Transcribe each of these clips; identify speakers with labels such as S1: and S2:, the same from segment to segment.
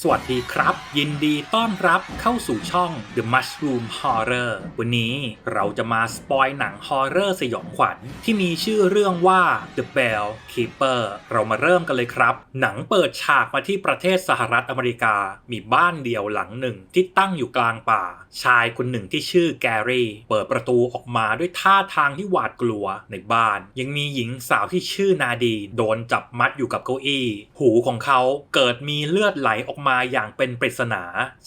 S1: สวัสดีครับ ยินดีต้อนรับเข้าสู่ช่อง The Mushroom Horror วันนี้เราจะมาสปอยหนังฮอร์เรอร์สยองขวัญที่มีชื่อเรื่องว่า The Bell Keeper เรามาเริ่มกันเลยครับ หนังเปิดฉากมาที่ประเทศสหรัฐอเมริกา มีบ้านเดียวหลังหนึ่งที่ตั้งอยู่กลางป่า ชายคนหนึ่งที่ชื่อแกรี่ เปิดประตูออกมาด้วยท่าทางที่หวาดกลัวในบ้าน ยังมีหญิงสาวที่ชื่อนาดี โดนจับมัดอยู่กับเก้าอี้ หูของเขาเกิดมีเลือดไหลออกมาอย่างเป็นปริศนา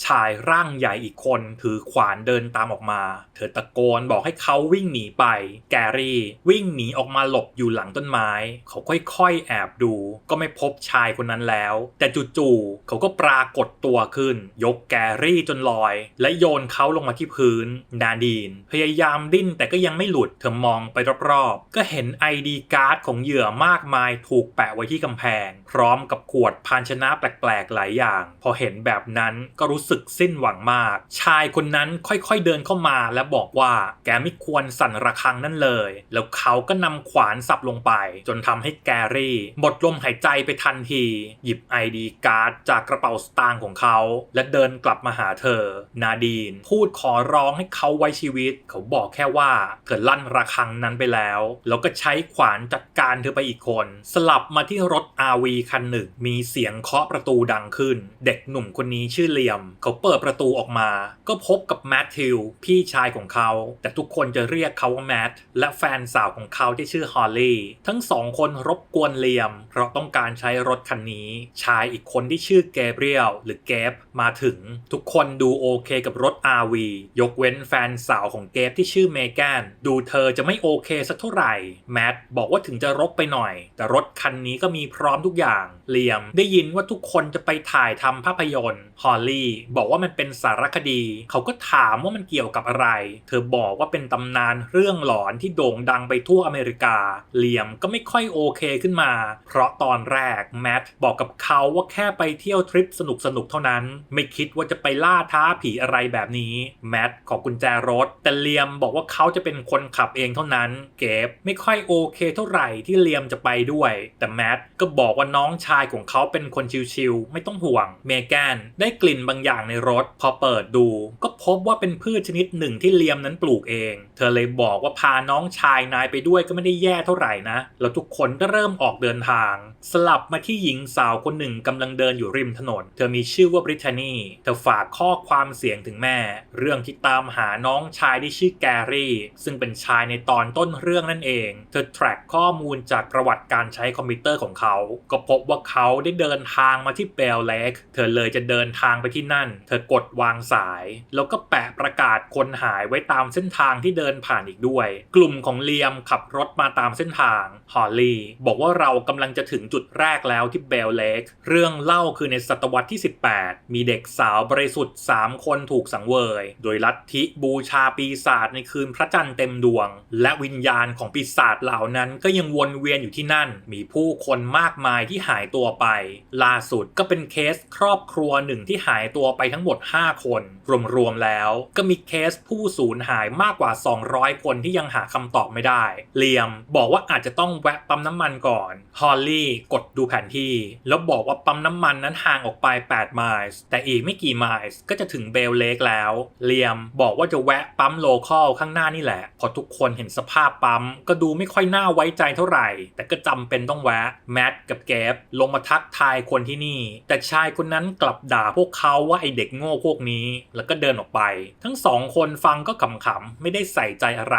S1: ชายร่างใหญ่อีกคน ถือขวานเดินตามออกมา เธอตะโกนบอกให้เขาวิ่งหนีไป แกรี่วิ่งหนีออกมาหลบอยู่หลังต้นไม้ เขาค่อยๆแอบดู ก็ไม่พบชายคนนั้นแล้ว แต่จู่ๆเขาก็ปรากฏตัวขึ้น ยกแกรี่จนลอย และโยนเขาลงมาที่พื้น นาดีน พยายามดิ้นแต่ก็ยังไม่หลุด เธอมองไปรอบๆ ก็เห็นไอดีการ์ดของเหยื่อมากมายถูกแปะไว้ที่กำแพง พร้อมกับขวดภาชนะแปลกๆหลายอย่างพอเห็นแบบนั้นก็รู้สึกสิ้นหวังมาก ชายคนนั้นค่อยๆเดินเข้ามาและบอกว่าแกไม่ควรสั่นระฆังนั่นเลย แล้วเขาก็นำขวานสับลงไป จนทำให้แกรี่หมดลมหายใจไปทันที หยิบไอดีการ์ดจากกระเป๋าสตางค์ของเขา และเดินกลับมาหาเธอ นาดีน พูดขอร้องให้เขาไว้ชีวิต เขาบอกแค่ว่าเธอลั่นระฆังนั้นไปแล้ว แล้วก็ใช้ขวานจัดการเธอไปอีกคน สลับมาที่รถ RV คันหนึ่งมีเสียงเคาะประตูดังขึ้นเด็กหนุ่มคนนี้ชื่อเลียม เขาเปิดประตูออกมา ก็พบกับแมทธิวพี่ชายของเขา แต่ทุกคนจะเรียกเขาว่าแมทและแฟนสาวของเขาที่ชื่อฮอลลี่ทั้งสองคนรบกวนเลียม เพราะต้องการใช้รถคันนี้ ชายอีกคนที่ชื่อเกเบรียลหรือเกฟมาถึง ทุกคนดูโอเคกับรถ RV ยกเว้นแฟนสาวของเกฟที่ชื่อเมแกนดูเธอจะไม่โอเคสักเท่าไหร่แมทบอกว่าถึงจะรกไปหน่อย แต่รถคันนี้ก็มีพร้อมทุกอย่างเลียมได้ยินว่าทุกคนจะไปถ่ายททำภาพยนตร์ฮอลลี่บอกว่ามันเป็นสารคดี เขาก็ถามว่ามันเกี่ยวกับอะไร เธอบอกว่าเป็นตำนานเรื่องหลอนที่โด่งดังไปทั่วอเมริกาเลียมก็ไม่ค่อยโอเคขึ้นมา เพราะตอนแรกแมทบอกกับเขาว่าแค่ไปเที่ยวทริปสนุกสนุกๆเท่านั้น ไม่คิดว่าจะไปล่าท้าผีอะไรแบบนี้แมทขอกุญแจรถ แต่เลียมบอกว่าเขาจะเป็นคนขับเองเท่านั้น เก็บไม่ค่อยโอเคเท่าไหร่ที่เลียมจะไปด้วย แต่แมทก็บอกว่าน้องชายของเขาเป็นคนชิวๆไม่ต้องห่วงเมแกนได้กลิ่นบางอย่างในรถ พอเปิดดู ก็พบว่าเป็นพืชชนิดหนึ่งที่เลียมนั้นปลูกเอง เธอเลยบอกว่าพาน้องชายนายไปด้วยก็ไม่ได้แย่เท่าไหร่นะ แล้วทุกคนก็เริ่มออกเดินทาง สลับมาที่หญิงสาวคนหนึ่งกำลังเดินอยู่ริมถนน เธอมีชื่อว่าบริทานีเธอฝากข้อความเสียงถึงแม่ เรื่องที่ตามหาน้องชายที่ชื่อแกรี่ ซึ่งเป็นชายในตอนต้นเรื่องนั่นเอง เธอ track ข้อมูลจากประวัติการใช้คอมพิวเตอร์ของเขา ก็พบว่าเขาได้เดินทางมาที่เบลเลกเธอเลยจะเดินทางไปที่นั่น เธอกดวางสาย แล้วก็แปะประกาศคนหายไว้ตามเส้นทางที่เดินผ่านอีกด้วย กลุ่มของเลียมขับรถมาตามเส้นทาง ฮอลลี่ บอกว่าเรากำลังจะถึงจุดแรกแล้วที่เบลเลกเรื่องเล่าคือในศตวรรษที่ 18 มีเด็กสาวบริสุทธิ์ 3 คนถูกสังเวย โดยลัทธิบูชาปีศาจในคืนพระจันทร์เต็มดวง และวิญญาณของปีศาจเหล่านั้นก็ยังวนเวียนอยู่ที่นั่น มีผู้คนมากมายที่หายตัวไป ล่าสุดก็เป็นเคสครอบครัวหนึ่งที่หายตัวไปทั้งหมด 5 คน รวมๆแล้ว ก็มีเคสผู้สูญหายมากกว่า 200 คนที่ยังหาคำตอบไม่ได้ เลียมบอกว่าอาจจะต้องแวะปั๊มน้ำมันก่อน ฮอลลี่กดดูแผนที่ แล้วบอกว่าปั๊มน้ำมันนั้นห่างออกไป 8 ไมล์ แต่อีกไม่กี่ไมล์ก็จะถึงเบลเลกแล้ว เลียมบอกว่าจะแวะปั๊มโลคอลข้างหน้านี่แหละ พอทุกคนเห็นสภาพปั๊ม ก็ดูไม่ค่อยน่าไว้ใจเท่าไหร่ แต่ก็จำเป็นต้องแวะ แมทกับเกฟลงมาทักทายคนที่นี่ แต่ชายคนนั้นกลับด่าพวกเขาว่าไอเด็กโง่พวกนี้ แล้วก็เดินออกไป ทั้งสองคนฟังก็ขำๆไม่ได้ใส่ใจอะไร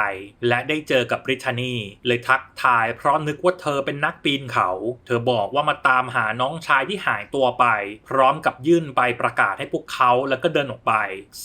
S1: และได้เจอกับบริทานีเลยทักทายเพราะนึกว่าเธอเป็นนักปีนเขา เธอบอกว่ามาตามหาน้องชายที่หายตัวไป พร้อมกับยื่นใบประกาศให้พวกเขาแล้วก็เดินออกไป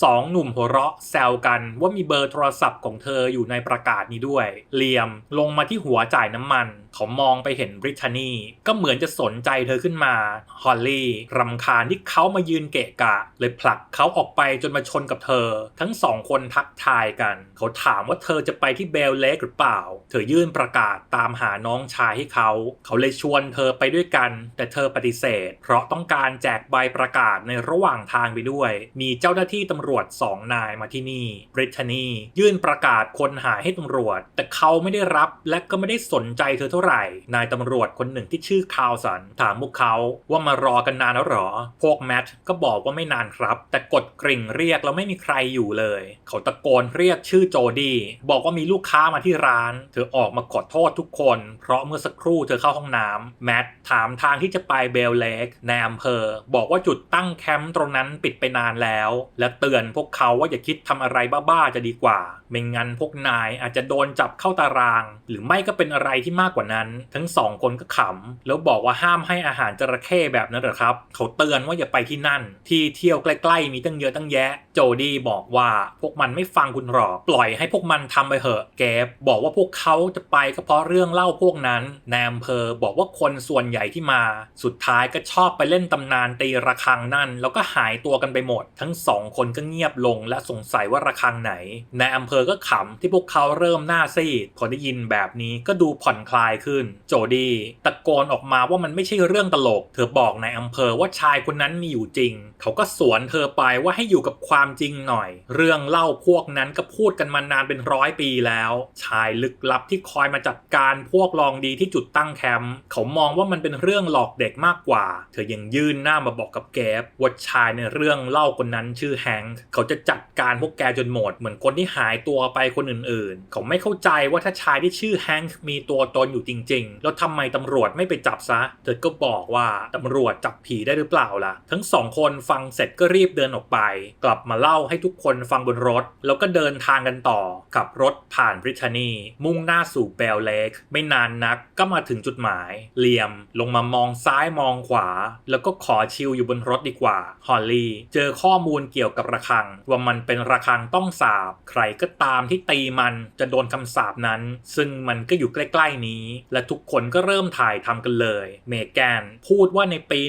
S1: สองหนุ่มหัวเราะแซวกันว่ามีเบอร์โทรศัพท์ของเธออยู่ในประกาศนี้ด้วย เลียมลงมาที่หัวจ่ายน้ำมันเขามองไปเห็นบริทานีก็เหมือนจะสนใจเธอขึ้นมา ฮอลลี่รำคาญที่เขามายืนเกะกะ เลยผลักเขาออกไปจนมาชนกับเธอ ทั้งสองคนทักทายกัน เขาถามว่าเธอจะไปที่เบลเลกหรือเปล่า เธอยื่นประกาศตามหาน้องชายให้เขา เขาเลยชวนเธอไปด้วยกัน แต่เธอปฏิเสธ เพราะต้องการแจกใบประกาศในระหว่างทางไปด้วย มีเจ้าหน้าที่ตำรวจสองนายมาที่นี่บริทานียื่นประกาศคนหายให้ตำรวจ แต่เขาไม่ได้รับและก็ไม่ได้สนใจเธอเท่าาไหร่ นายตำรวจคนหนึ่งที่ชื่อคาวสัน ถามพวกเขาว่ามารอกันนานแล้วหรอ พวกแมทก็บอกว่าไม่นานครับ แต่กดกริ่งเรียกแล้วไม่มีใครอยู่เลย เขาตะโกนเรียกชื่อโจดี้บอกว่ามีลูกค้ามาที่ร้าน เธอออกมาขอโทษทุกคน เพราะเมื่อสักครู่เธอเข้าห้องน้ำแมทถามทางที่จะไปเบลเลกในอำเภอ บอกว่าจุดตั้งแคมป์ตรงนั้นปิดไปนานแล้ว และเตือนพวกเขาว่าอย่าคิดทำอะไรบ้าๆจะดีกว่า ไม่งั้นพวกนายอาจจะโดนจับเข้าตาราง หรือไม่ก็เป็นอะไรที่มากกว่านั้น ทั้งสองคนก็ขำแล้วบอกว่าห้ามให้อาหารจระเข้แบบนั้นเหรอครับ เขาเตือนว่าอย่าไปที่นั่น ที่เที่ยวใกล้ๆมีตั้งเยอะตั้งแยะ โจดี้บอกว่าพวกมันไม่ฟังคุณหรอกปล่อยให้พวกมันทำไปเถอะแกบบอกว่าพวกเขาจะไปก็เพราะเรื่องเล่าพวกนั้นนายอำเภอบอกว่าคนส่วนใหญ่ที่มา สุดท้ายก็ชอบไปเล่นตำนานตีระฆังนั่น แล้วก็หายตัวกันไปหมด ทั้งสองคนก็เงียบลงและสงสัยว่าระฆังไหนนายอำเภอก็ขำที่พวกเขาเริ่มหน้าซีดพอได้ยินแบบนี้ก็ดูผ่อนคลายขึ้น โจดี้ตะโกนออกมาว่ามันไม่ใช่เรื่องตลก เธอบอกนายอำเภอว่าชายคนนั้นมีอยู่จริง เขาก็สวนเธอไปว่าให้อยู่กับความจริงหน่อย เรื่องเล่าพวกนั้นก็พูดกันมานานเป็นร้อยปีแล้ว ชายลึกลับที่คอยมาจัดการพวกลองดีที่จุดตั้งแคมป์เขามองว่ามันเป็นเรื่องหลอกเด็กมากกว่า เธอยังยื่นหน้ามาบอกกับแกบว่าชายในเรื่องเล่าคนนั้นชื่อแฮงค์เขาจะจัดการพวกแกจนหมด เหมือนคนที่หายตัวไปคนอื่นๆ เขาไม่เข้าใจว่าถ้าชายที่ชื่อแฮงค์มีตัวตนอยู่จริง ๆ แล้วทำไมตำรวจไม่ไปจับซะ เธอก็บอกว่าตำรวจจับผีได้หรือเปล่าล่ะ ทั้งสองคนฟังเสร็จก็รีบเดินออกไป กลับมาเล่าให้ทุกคนฟังบนรถ แล้วก็เดินทางกันต่อ ขับรถผ่านบริทานี มุ่งหน้าสู่เบลเลกไม่นานนักก็มาถึงจุดหมายเลียมลงมามองซ้ายมองขวา แล้วก็ขอชิลอยู่บนรถดีกว่า ฮอลลี่เจอข้อมูลเกี่ยวกับระฆัง ว่ามันเป็นระฆังต้องสาบ ใครก็ตามที่ตีมันจะโดนคำสาปนั้น ซึ่งมันก็อยู่ใกล้ ๆนี้และทุกคนก็เริ่มถ่ายทำกันเลย เมแกนพูดว่าในปี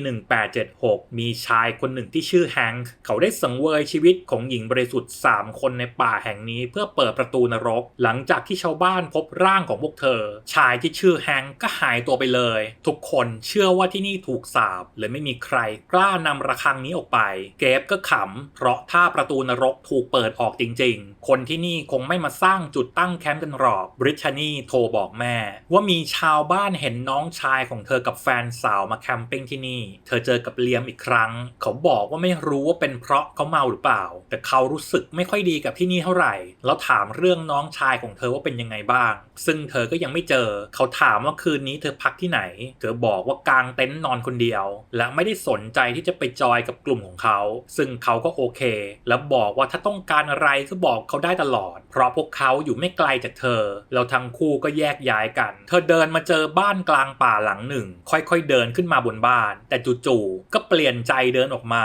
S1: 1876 มีชายคนหนึ่งที่ชื่อแฮงค์เขาได้สังเวยชีวิตของหญิงบริสุทธิ์ 3 คนในป่าแห่งนี้ เพื่อเปิดประตูนรก หลังจากที่ชาวบ้านพบร่างของพวกเธอ ชายที่ชื่อแฮงค์ก็หายตัวไปเลย ทุกคนเชื่อว่าที่นี่ถูกสาปเลยไม่มีใครกล้านำระฆังนี้ออกไป เกฟก็ขำ เพราะถ้าประตูนรกถูกเปิดออกจริง ๆ คนที่นี่คงไม่มาสร้างจุดตั้งแคมป์กันหรอกบริชานีโทรบอกแม่ ว่ามีชาวบ้านเห็นน้องชายของเธอกับแฟนสาวมาแคมปิ้งที่นี่ เธอเจอกับเลียมอีกครั้ง เขาบอกว่าไม่รู้ว่าเป็นเพราะเขาเมาหรือเปล่า แต่เขารู้สึกไม่ค่อยดีกับที่นี่เท่าไหร่ แล้วถามเรื่องน้องชายของเธอว่าเป็นยังไงบ้าง ซึ่งเธอก็ยังไม่เจอ เขาถามว่าคืนนี้เธอพักที่ไหน เธอบอกว่ากางเต็นท์นอนคนเดียว และไม่ได้สนใจที่จะไปจอยกับกลุ่มของเขา ซึ่งเขาก็โอเค แล้วบอกว่าถ้าต้องการอะไรก็บอกเขาได้ตลอด เพราะพวกเขาอยู่ไม่ไกลจากเธอ แล้วทั้งคู่ก็แยกย้ายกัน เธอเดินมาเจอบ้านกลางป่าหลังหนึ่ง ค่อยๆเดินขึ้นมาบนบ้าน แต่จู่ๆก็เปลี่ยนใจเดินออกมา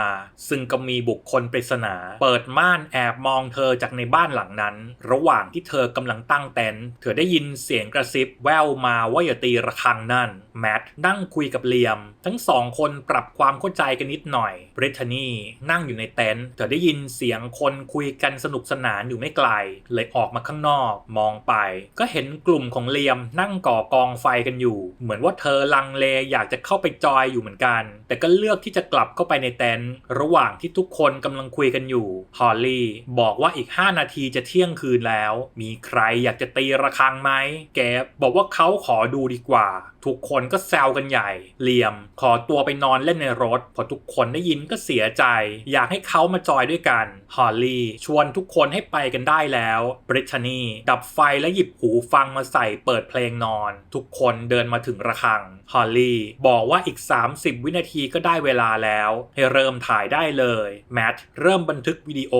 S1: ซึ่งก็มีบุคคลปริศนา เปิดม่านแอบมองเธอจากในบ้านหลังนั้น ระหว่างที่เธอกำลังตั้งเต็นท์เธอได้ยินเสียงกระซิบแววมาว่าอย่าตีระฆังนั่นแมทนั่งคุยกับเลียม ทั้งสองคนปรับความเข้าใจกันนิดหน่อยบริทนีนั่งอยู่ในเต็นท์เธอได้ยินเสียงคนคุยกันสนุกสนานอยู่ไม่ไกล เลยออกมาข้างนอก มองไป ก็เห็นกลุ่มของเลียมนั่งก่อกองไฟกันอยู่ เหมือนว่าเธอลังเลอยากจะเข้าไปจอยอยู่เหมือนกัน แต่ก็เลือกที่จะกลับเข้าไปในเต็นท์ระหว่างที่ทุกคนกำลังคุยกันอยู่ฮอลลี่บอกว่าอีก 5 นาทีจะเที่ยงคืนแล้ว มีใครอยากจะตีระฆังไหมแกบอกว่าเขาขอดูดีกว่าทุกคนก็แซวกันใหญ่เลียม ขอตัวไปนอนเล่นในรถ พอทุกคนได้ยินก็เสียใจ อยากให้เขามาจอยด้วยกัน ฮอลลี่ ชวนทุกคนให้ไปกันได้แล้ว บริชานีดับไฟและหยิบหูฟังมาใส่เปิดเพลงนอน ทุกคนเดินมาถึงระฆัง ฮอลลี่บอกว่าอีก 30 วินาทีก็ได้เวลาแล้ว ให้เริ่มถ่ายได้เลย แมทเริ่มบันทึกวิดีโอ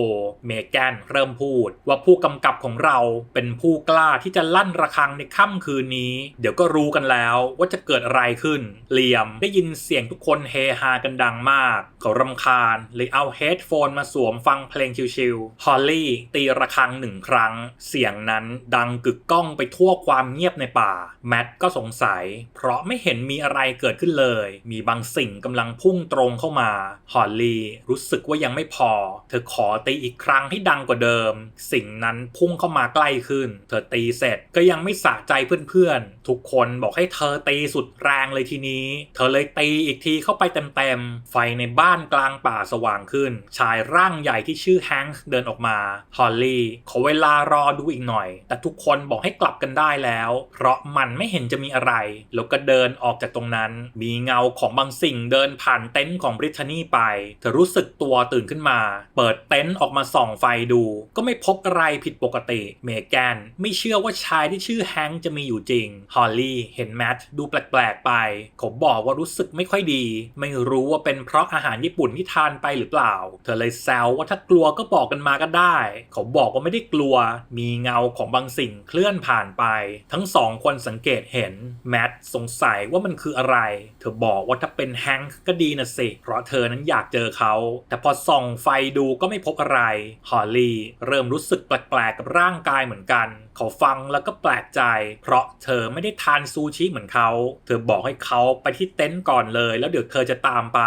S1: เมแกนเริ่มพูด ว่าผู้กำกับของเราเป็นผู้กล้าที่จะลั่นระฆังในค่ำคืนนี้ เดี๋ยวก็รู้กันแล้วว่าจะเกิดอะไรขึ้นเลียมได้ยินเสียงทุกคนเฮฮากันดังมาก เขารำคาญเลยเอาเฮดโฟนมาสวมฟังเพลงชิลๆฮอลลี่ตีระฆังหนึ่งครั้ง เสียงนั้นดังกึกก้องไปทั่วความเงียบในป่า แมทก็สงสัย เพราะไม่เห็นมีอะไรเกิดขึ้นเลย มีบางสิ่งกำลังพุ่งตรงเข้ามาฮอลลี่รู้สึกว่ายังไม่พอ เธอขอตีอีกครั้งให้ดังกว่าเดิม สิ่งนั้นพุ่งเข้ามาใกล้ขึ้น เธอตีเสร็จก็ยังไม่สะใจเพื่อนๆ ทุกคนบอกให้เธอตีสุดแรงเลยทีนี้ เธอเลยตีอีกทีเข้าไปเต็มๆ ไฟในบ้านกลางป่าสว่างขึ้น ชายร่างใหญ่ที่ชื่อแฮงค์เดินออกมา ฮอลลี่ขอเวลารอดูอีกหน่อย แต่ทุกคนบอกให้กลับกันได้แล้ว เพราะมันไม่เห็นจะมีอะไร แล้วก็เดินออกจากตรงนั้น มีเงาของบางสิ่งเดินผ่านเต็นท์ของบริทานี่ไป เธอรู้สึกตัวตื่นขึ้นมา เปิดเต็นท์ออกมาส่องไฟดู ก็ไม่พบอะไรผิดปกติ เมแกนไม่เชื่อว่าชายที่ชื่อแฮงค์จะมีอยู่จริง ฮอลลี่เห็นแมทดูแปลกๆไปเขาบอกว่ารู้สึกไม่ค่อยดี ไม่รู้ว่าเป็นเพราะอาหารญี่ปุ่นที่ทานไปหรือเปล่า เธอเลยแซวว่าถ้ากลัวก็บอกกันมาก็ได้เขาบอกว่าไม่ได้กลัว มีเงาของบางสิ่งเคลื่อนผ่านไป ทั้งสองคนสังเกตเห็นแมทสงสัยว่ามันคืออะไร เธอบอกว่าถ้าเป็นแฮงค์ก็ดีนะสิ เพราะเธอนั้นอยากเจอเขา แต่พอส่องไฟดูก็ไม่พบอะไร ฮอลลี่เริ่มรู้สึกแปลกๆกับร่างกายเหมือนกัน เขาฟังแล้วก็แปลกใจ เพราะเธอไม่ได้ทานซูชิเหมือนเขา เธอบอกให้เขาไปที่เต็นท์ก่อนเลย แล้วเดี๋ยวเธอจะตามไป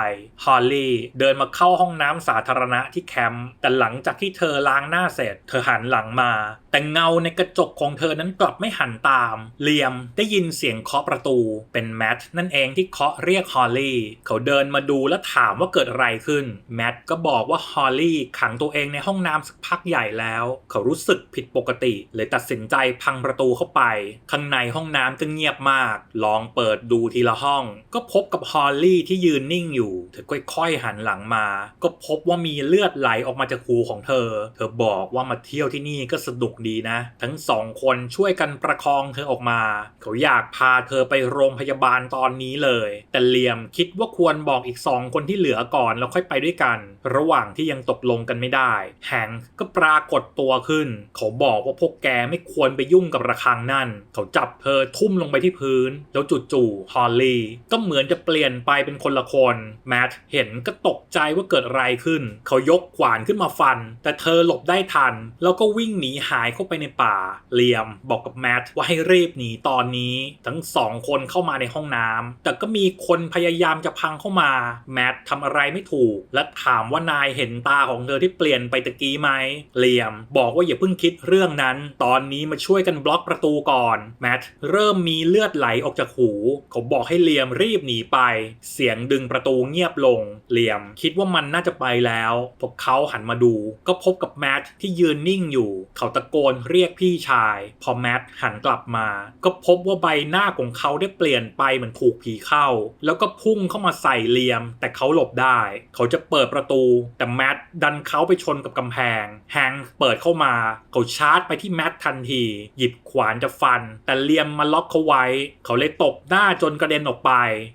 S1: ฮอลลี่เดินมาเข้าห้องน้ำสาธารณะที่แคมป์ แต่หลังจากที่เธอล้างหน้าเสร็จ เธอหันหลังมา แต่เงาในกระจกของเธอนั้นกลับไม่หันตาม เลียมได้ยินเสียงเคาะประตู เป็นแมทนั่นเองที่เคาะเรียกฮอลลี่ เขาเดินมาดูและถามว่าเกิดอะไรขึ้น แมทก็บอกว่าฮอลลี่ขังตัวเองในห้องน้ำสักพักใหญ่แล้ว เขารู้สึกผิดปกติเลยตัดสินใจพังประตูเข้าไป ข้างในห้องน้ำก็เงียบมาก ลองเปิดดูทีละห้อง ก็พบกับฮอลลี่ที่ยืนนิ่งอยู่ เธอค่อยๆหันหลังมา ก็พบว่ามีเลือดไหลออกมาจากหูของเธอ เธอบอกว่ามาเที่ยวที่นี่ก็สนุกดีนะ ทั้งสองคนช่วยกันประคองเธอออกมา เขาอยากพาเธอไปโรงพยาบาลตอนนี้เลย แต่เลียมคิดว่าควรบอกอีกสองคนที่เหลือก่อนแล้วค่อยไปด้วยกัน ระหว่างที่ยังตกลงกันไม่ได้ แฮงก์ก็ปรากฏตัวขึ้น เขาบอกว่าพวกแกไม่ควรไปยุ่งกับระฆังนั่น เขาจับเธอทุ่มลงไปที่พื้น แล้วจู่ๆฮอลลี่ก็เหมือนจะเปลี่ยนไปเป็นคนละคนแมทเห็นก็ตกใจว่าเกิดอะไรขึ้น เขายกขวานขึ้นมาฟัน แต่เธอหลบได้ทัน แล้วก็วิ่งหนีหายเข้าไปในป่าเลียมบอกกับแมทว่าให้รีบหนีตอนนี้ ทั้งสองคนเข้ามาในห้องน้ำแต่ก็มีคนพยายามจะพังเข้ามาแมททำอะไรไม่ถูก และถามว่านายเห็นตาของเธอที่เปลี่ยนไปตะกี้ไหมเลียม บอกว่าอย่าเพิ่งคิดเรื่องนั้น ตอนนี้มาช่วยกันบล็อกประตูก่อนแมทเริ่มมีเลือดไหลออกจากหูเขาบอกให้เลียมรีบหนีไป เสียงดึงประตูเงียบลงเลียมคิดว่ามันน่าจะไปแล้วพวกเขาหันมาดู ก็พบกับแมทที่ยืนนิ่งอยู่ เขาตะโกนเรียกพี่ชาย พอแมทหันกลับมา ก็พบว่าใบหน้าของเขาได้เปลี่ยนไปเหมือนถูกผีเข้า แล้วก็พุ่งเข้ามาใส่เลียม แต่เขาหลบได้ เขาจะเปิดประตู แต่แมทดันเขาไปชนกับกำแพงแฮงเปิดเข้ามา เขาชาร์จไปที่แมททันที หยิบขวานจะฟัน แต่เลียมมาล็อกเขาไว้ เขาเลยตบหน้าจนกระเด็นออกไป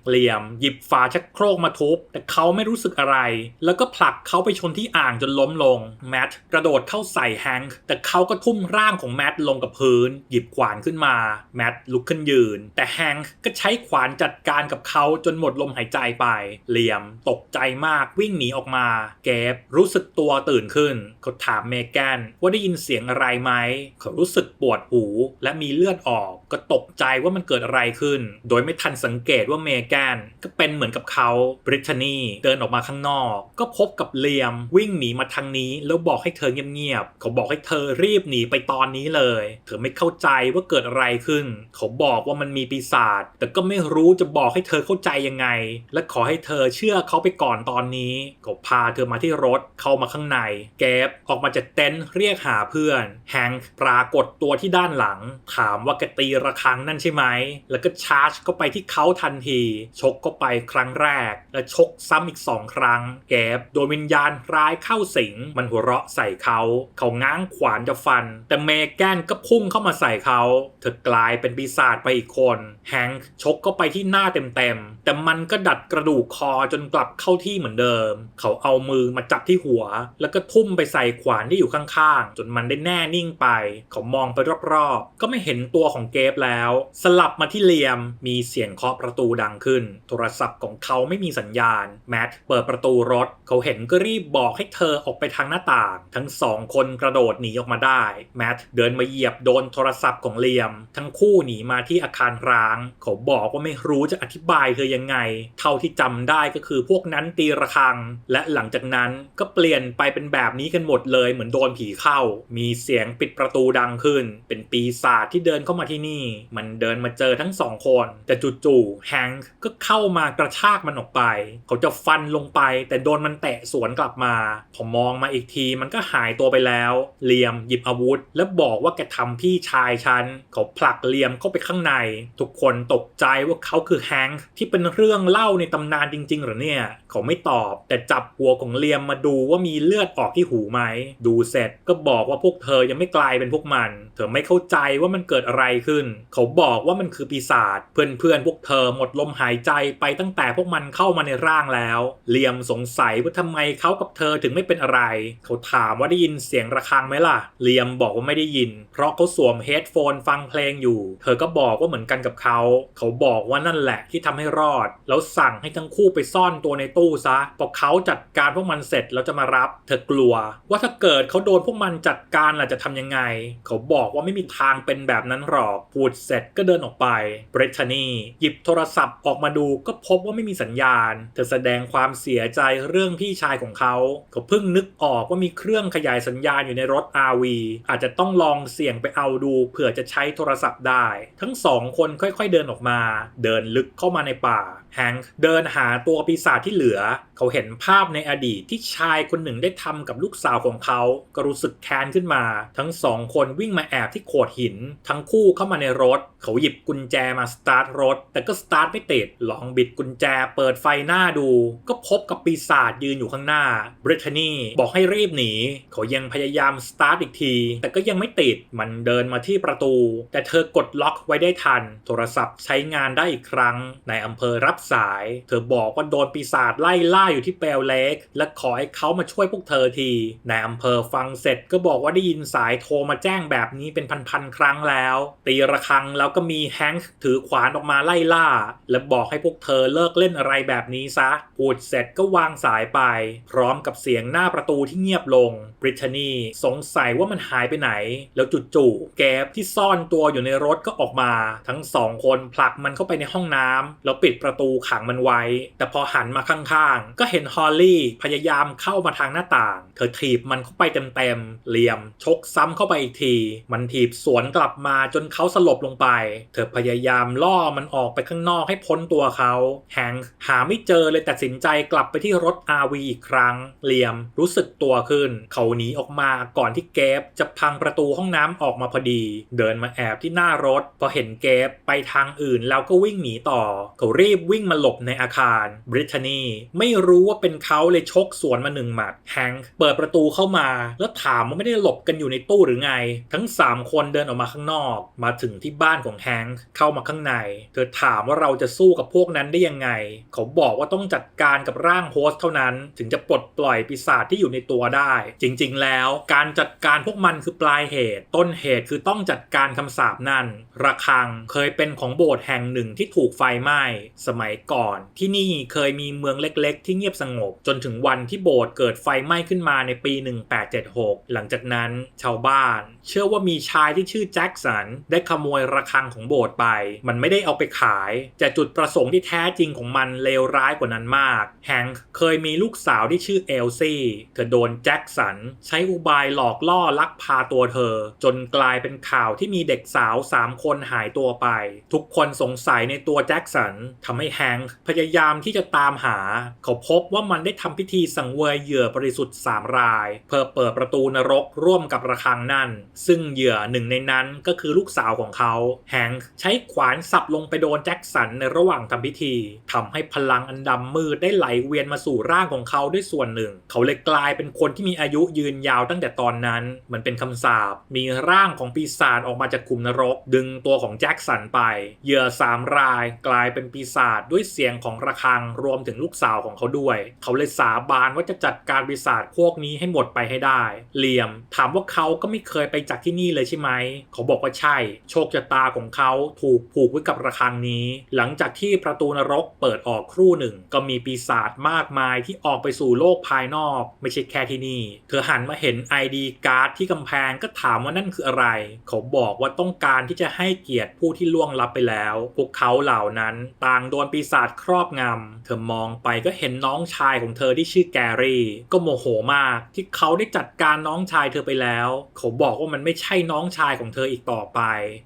S1: เลียม หยิบฝาชักโครกมาทุบ แต่เขาไม่รู้สึกอะไร แล้วก็ผลักเขาไปชนที่อ่างจนล้มลง แมทกระโดดเข้าใส่แฮงค์แต่เขาก็ทุ่มร่างของแมทลงกับพื้น หยิบขวานขึ้นมา แมทลุกขึ้นยืน แต่แฮงค์ก็ใช้ขวานจัดการกับเขาจนหมดลมหายใจไปเลียมตกใจมากวิ่งหนีออกมาเกฟรู้สึกตัวตื่นขึ้น เขาถามเมแกนว่าได้ยินเสียงอะไรไหม เขารู้สึกปวดหู และมีเลือดออก ก็ตกใจว่ามันเกิดอะไรขึ้น โดยไม่ทันสังเกตว่าเมแกนก็เป็นเหมือนกับเขาบริทานีเดินออกมาข้างนอก ก็พบกับเลียมวิ่งหนีมาทางนี้ แล้วบอกให้เธอเงียบๆเขาบอกให้เธอรีบหนีไปตอนนี้เลย เธอไม่เข้าใจว่าเกิดอะไรขึ้น เขาบอกว่ามันมีปีศาจแต่ก็ไม่รู้จะบอกให้เธอเข้าใจยังไง และขอให้เธอเชื่อเขาไปก่อนตอนนี้เขาพาเธอมาที่รถเข้ามาข้างใน แก๊บออกมาจากเต็นท์เรียกหาเพื่อนแฮงค์ปรากฏตัวที่ด้านหลัง ถามว่าแกตีระฆังนั่นใช่ไหม แล้วก็ชาร์จเข้าไปที่เขาทันที ชกเข้าไปครั้งแรก และชกซ้ำอีกสองครั้ง แกบโดยวิญญาณร้ายเข้าสิง มันหัวเราะใส่เขา เขาง้างขวานจะฟัน แต่เมแกนก็พุ่งเข้ามาใส่เขา เธอกลายเป็นปีศาจไปอีกคน แฮงค์ชกเข้าไปที่หน้าเต็มๆ แต่มันก็ดัดกระดูกคอจนกลับเข้าที่เหมือนเดิม เขาเอามือมาจับที่หัว แล้วก็ทุ่มไปใส่ขวานที่อยู่ข้างๆ จนมันได้แน่นิ่งไป เขามองไปรอบๆ ก็ไม่เห็นตัวของเกฟแล้ว สลับมาที่เลียมมีเสียงเคาะประตูดังขึ้น โทรศัพท์ของเขาไม่มีสัญญาณ แมทเปิดประตูรถ เขาเห็นก็รีบบอกให้เธอออกไปทางหน้าต่าง ทั้งสองคนกระโดดหนีออกมาได้ แมทเดินมาเหยียบโดนโทรศัพท์ของเลียม ทั้งคู่หนีมาที่อาคารร้าง เขาบอกว่าไม่รู้จะอธิบายเธอยังไง เท่าที่จำได้ก็คือพวกนั้นตีระฆัง และหลังจากนั้นก็เปลี่ยนไปเป็นแบบนี้กันหมดเลยเหมือนโดนผีเข้า มีเสียงปิดประตูดังขึ้นขึ้น เป็นปีศาจที่เดินเข้ามาที่นี่ มันเดินมาเจอทั้งสองคน แต่จู่ๆแฮงก์ก็เข้ามากระชากมันออกไป เขาจะฟันลงไป แต่โดนมันแตะสวนกลับมาพอมองมาอีกทีมันก็หายตัวไปแล้วเลียมหยิบอาวุธ และบอกว่าแกทำพี่ชายฉันเขาผลักเลียมเข้าไปข้างใน ทุกคนตกใจว่าเขาคือแฮงก์ที่เป็นเรื่องเล่าในตำนานจริงๆหรือเนี่ย เขาไม่ตอบ แต่จับหัวของเลียมมาดูว่ามีเลือดออกที่หูไหม ดูเสร็จก็บอกว่าพวกเธอยังไม่กลายเป็นพวกมันเธอไม่เข้าใจว่ามันเกิดอะไรขึ้น เขาบอกว่ามันคือปีศาจเพื่อนๆพวกเธอหมดลมหายใจไปตั้งแต่พวกมันเข้ามาในร่างแล้วเลียมสงสัยว่าทำไมเขากับเธอถึงไม่เป็นอะไร เขาถามว่าได้ยินเสียงระฆังไหมล่ะเลียมบอกว่าไม่ได้ยิน เพราะเขาสวมเฮดโฟนฟังเพลงอยู่ เธอก็บอกว่าเหมือนกันกับเขา เขาบอกว่านั่นแหละที่ทำให้รอด แล้วสั่งให้ทั้งคู่ไปซ่อนตัวในตู้ซะพอเขาจัดการพวกมันเสร็จแล้วจะมารับ เธอกลัว ว่าถ้าเกิดเขาโดนพวกมันจัดการล่ะจะทำยังไง เขาบอกว่าไม่มีทางเป็นแบบนั้นหรอก พูดเสร็จก็เดินออกไปเบรทานีหยิบโทรศัพท์ออกมาดูก็พบว่าไม่มีสัญญาณ เธอแสดงความเสียใจเรื่องพี่ชายของเขาเขาเพิ่งนึกออกว่ามีเครื่องขยายสัญญาณอยู่ในรถ RV อาจจะต้องลองเสี่ยงไปเอาดูเผื่อจะใช้โทรศัพท์ได้ ทั้งสองคนค่อยๆเดินออกมา เดินลึกเข้ามาในป่า แฮงค์เดินหาตัวปีศาจที่เหลือ เขาเห็นภาพในอดีตที่ชายคนหนึ่งได้ทำกับลูกสาวของเขา ก็รู้สึกแค้นขึ้นมา ทั้งสองคนวิ่งมาแอบที่โขดหิน ทั้งคู่เข้ามาในรถ เขาหยิบกุญแจมาสตาร์ทรถ แต่ก็สตาร์ทไม่ติด ลองบิดกุญแจเปิดไฟหน้าดู ก็พบกับปีศาจยืนอยู่ข้างหน้าบริทนีบอกให้รีบหนี เขายังพยายามสตาร์ทอีกที แต่ก็ยังไม่ติด มันเดินมาที่ประตู แต่เธอกดล็อกไว้ได้ทัน โทรศัพท์ใช้งานได้อีกครั้ง ในอำเภอรับสาย เธอบอกว่าโดนปีศาจไล่ล่าอยู่ที่เปลเล็ก และขอให้เขามาช่วยพวกเธอทีในอำเภอฟังเสร็จก็บอกว่าได้ยินสายโทรมาแจ้งแบบนี้เป็นพันๆครั้งแล้ว ตีระฆังแล้วก็มีแฮงค์ถือขวานออกมาไล่ล่า และบอกให้พวกเธอเลิกเล่นอะไรแบบนี้ซะพูดเสร็จก็วางสายไป พร้อมกับเสียงหน้าประตูที่เงียบลงบริทานีสงสัยว่ามันหายไปไหน แล้วจู่ๆแก๊บที่ซ่อนตัวอยู่ในรถก็ออกมา ทั้งสองคนผลักมันเข้าไปในห้องน้ำแล้วปิดประตูขังมันไว้ แต่พอหันมาข้างๆ ก็เห็นฮอลลี่พยายามเข้ามาทางหน้าต่าง เธอถีบมันเข้าไปเต็มๆ เหลี่ยม ชกซ้ำเข้าไปอีกที มันถีบสวนกลับมาจนเขาสลบลงไป เธอพยายามล่อมันออกไปข้างนอกให้พ้นตัวเขา แฮงหาไม่เจอเลยตัดสินใจกลับไปที่รถ RV อีกครั้ง เหลี่ยมรู้สึกตัวขึ้น เขาหนีออกมาก่อนที่เกฟจะพังประตูห้องน้ำออกมาพอดี เดินมาแอบที่หน้ารถ พอเห็นเกฟไปทางอื่นแล้วก็วิ่งหนีต่อ เขารีบวิ่งิ่งมาหลบในอาคารบริทานีไม่รู้ว่าเป็นเขาเลยชกสวนมาหนึ่งหมัดแฮงค์เปิดประตูเข้ามา แล้วถามว่าไม่ได้หลบกันอยู่ในตู้หรือไง ทั้ง 3 คนเดินออกมาข้างนอก มาถึงที่บ้านของแฮงค์เข้ามาข้างใน เธอถามว่าเราจะสู้กับพวกนั้นได้ยังไง เขาบอกว่าต้องจัดการกับร่างโฮสเท่านั้น ถึงจะปลดปล่อยปีศาจที่อยู่ในตัวได้ จริง ๆ แล้ว การจัดการพวกมันคือปลายเหตุ ต้นเหตุคือต้องจัดการคำสาปนั่นระฆังเคยเป็นของโบสถ์แห่งหนึ่งที่ถูกไฟไหม้สมัยก่อน ที่นี่เคยมีเมืองเล็กๆ ที่เงียบสงบ จนถึงวันที่โบสถ์เกิดไฟไหม้ขึ้นมาในปี 1876 หลังจากนั้นชาวบ้าน เชื่อว่ามีชายที่ชื่อแจ็คสัน ได้ขโมยระฆังของโบสถ์ไป มันไม่ได้เอาไปขาย แต่จุดประสงค์ที่แท้จริงของมันเลวร้ายกว่านั้นมาก แฮงเคยมีลูกสาวที่ชื่อเอลซี่ เธอโดนแจ็คสัน ใช้อุบายหลอกล่อลักพาตัวเธอ จนกลายเป็นข่าวที่มีเด็กสาว 3 คนหายตัวไป ทุกคนสงสัยในตัวแจ็คสันทำให้แฮงค์พยายามที่จะตามหา เขาพบว่ามันได้ทำพิธีสังเวยเหยื่อบริสุทธิ์3ราย เพื่อเปิดประตูนรกร่วมกับระฆังนั่น ซึ่งเหยื่อหนึ่งในนั้นก็คือลูกสาวของเขาแฮงค์ใช้ขวานสับลงไปโดนแจ็คสันในระหว่างทำพิธีทำให้พลังอันดำมืดได้ไหลเวียนมาสู่ร่างของเขาด้วยส่วนหนึ่ง เขาเลยกลายเป็นคนที่มีอายุยืนยาวตั้งแต่ตอนนั้นมันเป็นคำสาปมีร่างของปีศาจออกมาจากขุมนรก ดึงตัวของแจ็คสันไปเหยื่อสามรายกลายเป็นปีศาจด้วยเสียงของระฆังรวมถึงลูกสาวของเขาด้วย เขาเลยสาบานว่าจะจัดการปีศาจพวกนี้ให้หมดไปให้ได้ เหลี่ยม ถามว่าเขาก็ไม่เคยไปจากที่นี่เลยใช่ไหม เขาบอกว่าใช่ โชคชะตาของเขาถูกผูกไว้กับระฆังนี้ หลังจากที่ประตูนรกเปิดออกครู่หนึ่ง ก็มีปีศาจมากมายที่ออกไปสู่โลกภายนอก ไม่ใช่แค่ที่นี่ เธอหันมาเห็น ID การ์ดที่กำแพงก็ถามว่านั่นคืออะไร เขาบอกว่าต้องการที่จะให้เกียรติผู้ที่ล่วงลับไปแล้ว พวกเขาเหล่านั้นต่างโดนปีศาจครอบงำเธอมองไปก็เห็นน้องชายของเธอที่ชื่อแกรี่ ก็โมโหมากที่เขาได้จัดการน้องชายเธอไปแล้ว เขาบอกว่ามันไม่ใช่น้องชายของเธออีกต่อไป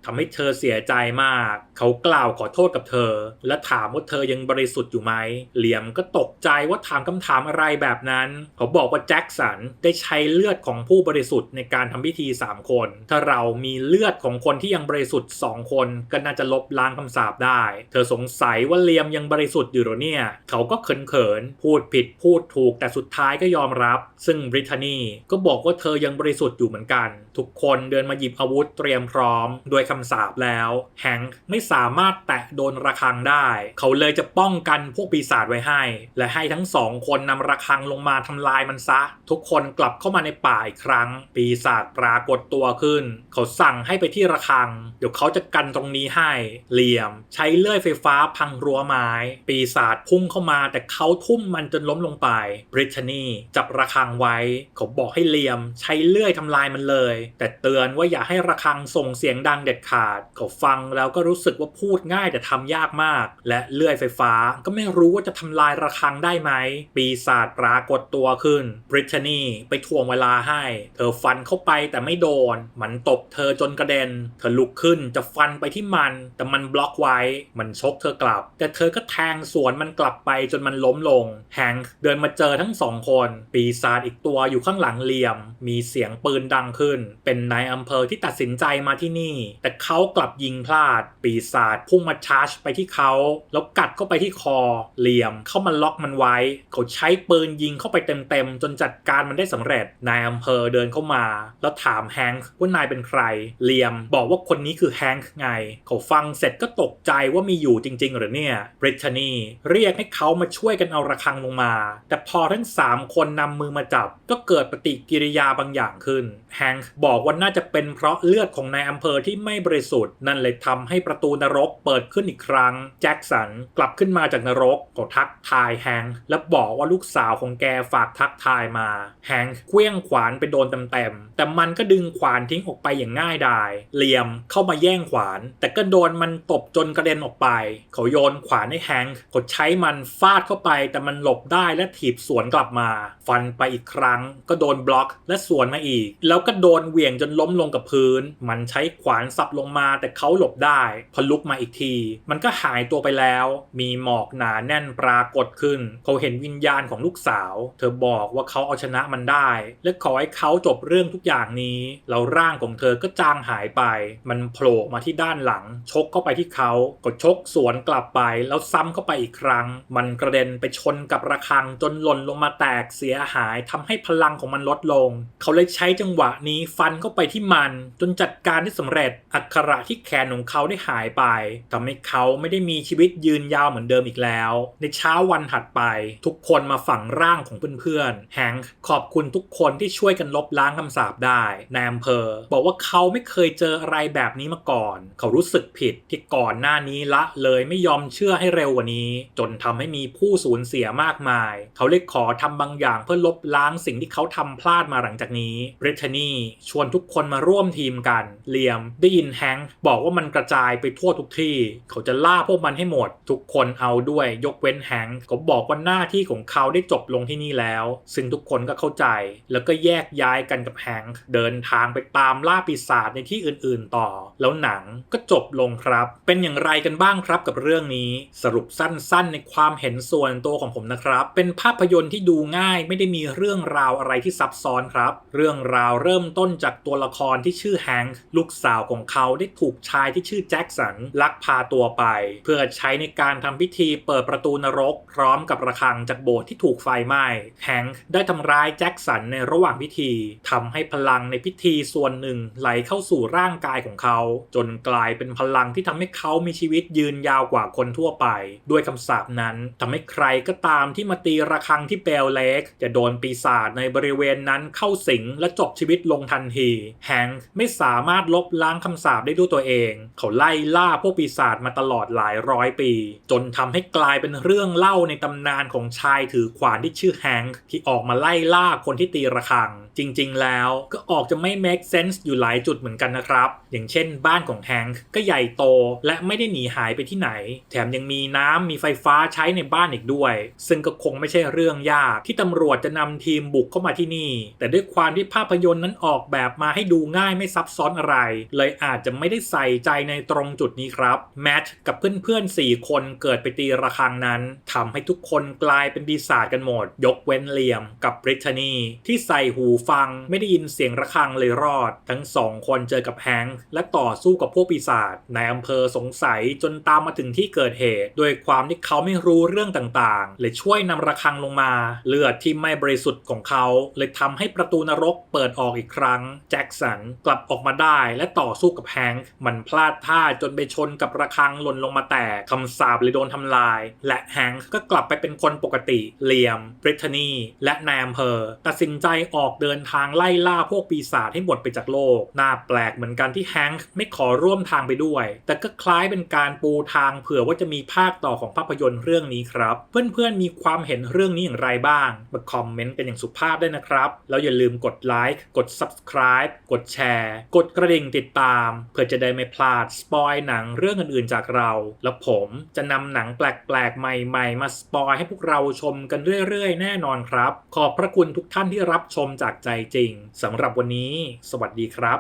S1: ทำให้เธอเสียใจมาก เขากล่าวขอโทษกับเธอ และถามว่าเธอยังบริสุทธิ์อยู่ไหมเหลียมก็ตกใจว่าถามคำถามอะไรแบบนั้น เขาบอกว่าแจ็คสันได้ใช้เลือดของผู้บริสุทธิ์ในการทำพิธี 3 คน ถ้าเรามีเลือดของคนที่ยังบริสุทธิ์2คนก็น่าจะลบล้างคำสาปได้ เธอสงสัยว่าเลียมยังบริสุทธิ์อยู่หรอเนี่ย เขาก็เขินๆ พูดผิดพูดถูกแต่สุดท้ายก็ยอมรับ ซึ่งบริทานีก็บอกว่าเธอยังบริสุทธิ์อยู่เหมือนกัน ทุกคนเดินมาหยิบอาวุธเตรียมพร้อม โดยคำสาปแล้วแฮงค์ไม่สามารถแตะโดนระฆังได้ เขาเลยจะป้องกันพวกปีศาจไว้ให้ และให้ทั้งสองคนนำระฆังลงมาทำลายมันซะ ทุกคนกลับเข้ามาในป่าอีกครั้ง ปีศาจปรากฏตัวขึ้น เขาสั่งให้ไปที่ระฆัง เดี๋ยวเขาจะกันตรงนี้ให้เหลี่ยม ใช้เลื่อยไฟฟ้าพังรั้วไม้ ปีศาจพุ่งเข้ามา แต่เขาทุ่มมันจนล้มลงไปบริทานีจับระฆังไว้เขาบอกให้เลียม ใช้เลื่อยทำลายมันเลย แต่เตือนว่าอย่าให้ระฆังส่งเสียงดังเด็ดขาด เขาฟังแล้วก็รู้สึกว่าพูดง่ายแต่ทำยากมาก และเลื่อยไฟฟ้าก็ไม่รู้ว่าจะทำลายระฆังได้ไหม ปีศาจปรากฏตัวขึ้นบริทานีไปทวงเวลาให้ เธอฟันเข้าไปแต่ไม่โดน มันตบเธอจนกระเด็น เธอลุกขึ้นจะฟันไปที่มัน แต่มันบล็อกไว้ มันชกเธอกลับ แต่เธอก็แทงสวนมันกลับไปจนมันล้มลง แฮงค์เดินมาเจอทั้งสองคน ปีศาจอีกตัวอยู่ข้างหลังเหลี่ยม มีเสียงปืนดังขึ้น เป็นนายอำเภอที่ตัดสินใจมาที่นี่ แต่เขากลับยิงพลาด ปีศาจพุ่งมาชาร์จไปที่เขา แล้วกัดเข้าไปที่คอ เหลี่ยมเข้ามาล็อกมันไว้ เขาใช้ปืนยิงเข้าไปเต็มๆ จนจัดการมันได้สำเร็จ นายอำเภอเดินเข้ามา แล้วถามแฮงค์ว่านายเป็นใคร เหลี่ยมบอกว่าคนนี้คือแฮงค์ไง เขาฟังเสร็จก็ตกใจว่ามีอยู่จริง ๆ หรือเนี่ยบริทานีเรียกให้เขามาช่วยกันเอาระฆังลงมา แต่พอทั้ง 3 คนนำมือมาจับ ก็เกิดปฏิกิริยาบางอย่างขึ้น แฮงค์บอกว่าน่าจะเป็นเพราะเลือดของนายอำเภอที่ไม่บริสุทธิ์ นั่นเลยทำให้ประตูนรกเปิดขึ้นอีกครั้ง แจ็คสันกลับขึ้นมาจากนรกก็ทักทายแฮงค์และบอกว่าลูกสาวของแกฝากทักทายมา แฮงค์เคลี้ยงขวานไปโดนเต็มๆ แต่มันก็ดึงขวานทิ้งออกไปอย่างง่ายดาย เหลี่ยมเข้ามาแย่งขวาน แต่ก็โดนมันตบจนกระเด็นออกไป เขาโยนขขวานให้แฮงค์เขาใช้มันฟาดเข้าไป แต่มันหลบได้และถีบสวนกลับมา ฟันไปอีกครั้ง ก็โดนบล็อกและสวนมาอีก แล้วก็โดนเหวี่ยงจนล้มลงกับพื้น มันใช้ขวานสับลงมา แต่เขาหลบได้พอลุกมาอีกที มันก็หายตัวไปแล้ว มีหมอกหนาแน่นปรากฏขึ้น เขาเห็นวิญญาณของลูกสาว เธอบอกว่าเขาเอาชนะมันได้ และขอให้เขาจบเรื่องทุกอย่างนี้แล้วร่างของเธอก็จางหายไป มันโผล่มาที่ด้านหลัง ชกเข้าไปที่เขาก็ชกสวนกลับไปแล้วซ้ำเข้าไปอีกครั้ง มันกระเด็นไปชนกับระฆังจนหล่นลงมาแตกเสียหายทำให้พลังของมันลดลง เขาเลยใช้จังหวะนี้ฟันเข้าไปที่มันจนจัดการได้สำเร็จ อักขระที่แขนของเขาได้หายไปทำให้เขาไม่ได้มีชีวิตยืนยาวเหมือนเดิมอีกแล้ว ในเช้าวันถัดไป ทุกคนมาฝังร่างของเพื่อนๆแฮงค์ขอบคุณทุกคนที่ช่วยกันลบล้างคำสาปได้ในอำเภอ บอกว่าเขาไม่เคยเจออะไรแบบนี้มาก่อน เขารู้สึกผิดที่ก่อนหน้านี้ละเลยไม่ยอมเชื่ออให้เร็วกว่านี้ จนทำให้มีผู้สูญเสียมากมาย เขาเลยขอทำบางอย่างเพื่อลบล้างสิ่งที่เขาทำพลาดมาหลังจากนี้บริทานีชวนทุกคนมาร่วมทีมกันเลียมได้ยินแฮงค์บอกว่ามันกระจายไปทั่วทุกที่ เขาจะล่าพวกมันให้หมด ทุกคนเอาด้วยยกเว้นแฮงค์เขาบอกว่าหน้าที่ของเขาได้จบลงที่นี่แล้ว ซึ่งทุกคนก็เข้าใจ แล้วก็แยกย้ายกันกับแฮงค์เดินทางไปตามล่าปีศาจในที่อื่นๆต่อ แล้วหนังก็จบลงครับ เป็นอย่างไรกันบ้างครับกับเรื่องนี้สรุปสั้นๆ ในความเห็นส่วนตัวของผมนะครับ เป็นภาพยนตร์ที่ดูง่ายไม่ได้มีเรื่องราวอะไรที่ซับซ้อนครับ เรื่องราวเริ่มต้นจากตัวละครที่ชื่อแฮงค์ลูกสาวของเขาได้ถูกชายที่ชื่อแจ็คสันลักพาตัวไป เพื่อใช้ในการทำพิธีเปิดประตูนรก พร้อมกับระฆังจากโบสถ์ที่ถูกไฟไหม้แฮงค์ได้ทำร้ายแจ็คสันในระหว่างพิธีทำให้พลังในพิธีส่วนหนึ่งไหลเข้าสู่ร่างกายของเขา จนกลายเป็นพลังที่ทำให้เขามีชีวิตยืนยาวกว่าคนทั่วไป ด้วยคำสาปนั้นทำให้ใครก็ตามที่มาตีระฆังที่เปลเล็กจะโดนปีศาจในบริเวณนั้นเข้าสิงและจบชีวิตลงทันทีแฮงค์ไม่สามารถลบล้างคำสาปได้ด้วยตัวเอง เขาไล่ล่าพวกปีศาจมาตลอดหลายร้อยปี จนทำให้กลายเป็นเรื่องเล่าในตำนานของชายถือขวานที่ชื่อแฮงค์ที่ออกมาไล่ล่าคนที่ตีระฆัง จริง ๆ แล้วก็ออกจะไม่ make sense อยู่หลายจุดเหมือนกันนะครับ อย่างเช่น บ้านของแฮงค์ก็ใหญ่โตและไม่ได้หนีหายไปที่ไหน แถมยังมีน้ำมีไฟฟ้าใช้ในบ้านอีกด้วย ซึ่งก็คงไม่ใช่เรื่องยาก ที่ตำรวจจะนำทีมบุกเข้ามาที่นี่ แต่ด้วยความที่ภาพยนตร์นั้นออกแบบมาให้ดูง่ายไม่ซับซ้อนอะไร เลยอาจจะไม่ได้ใส่ใจในตรงจุดนี้ครับแมทกับเพื่อนๆ4คนเกิดไปตีระฆังนั้นทำให้ทุกคนกลายเป็นปีศาจกันหมด ยกเว้นเลียมกับบริทนีที่ใส่หูฟังไม่ได้ยินเสียงระฆังเลยรอด ทั้งสองคนเจอกับแฮงค์และต่อสู้กับพวกปีศาจในอำเภอสงสัยจนตามมาถึงที่เกิดเหตุโดยความที่เขาไม่รู้เรื่องต่างๆเลยช่วยนำระฆังลงมา เลือดที่ไม่บริสุทธิ์ของเขาเลยทำให้ประตูนรกเปิดออกอีกครั้ง แจ็คสันกลับออกมาได้และต่อสู้กับแฮงค์มันพลาดท่าจนไปชนกับระฆังหล่นลงมาแตกคำสาปเลยโดนทำลาย และแฮงค์ก็กลับไปเป็นคนปกติเลียมบริทนีและนายอำเภอตัดสินใจออกเดินทางไล่ล่าพวกปีศาจให้หมดไปจากโลกน่าแปลกเหมือนกันที่แฮงค์ไม่ขอร่วมทางไปด้วย แต่ก็คล้ายเป็นการปูทางเผื่อว่าจะมีภาคต่อของภาพยนตร์เรื่องนี้ครับ เพื่อนๆมีความเห็นเรื่องนี้อย่างไรบ้าง มาคอมเมนต์กันอย่างสุภาพได้นะครับ แล้วอย่าลืมกดไลค์กด subscribe กดแชร์ กดกระดิ่งติดตาม เพื่อจะได้ไม่พลาดสปอยหนังเรื่องอื่นๆจากเรา แล้วผมจะนำหนังแปลกๆ ใหม่ๆ มาสปอยให้พวกเราชมกันเรื่อยๆ แน่นอนครับ ขอบพระคุณทุกท่านที่รับชมจากใจจริงสำหรับวันนี้ สวัสดีครับ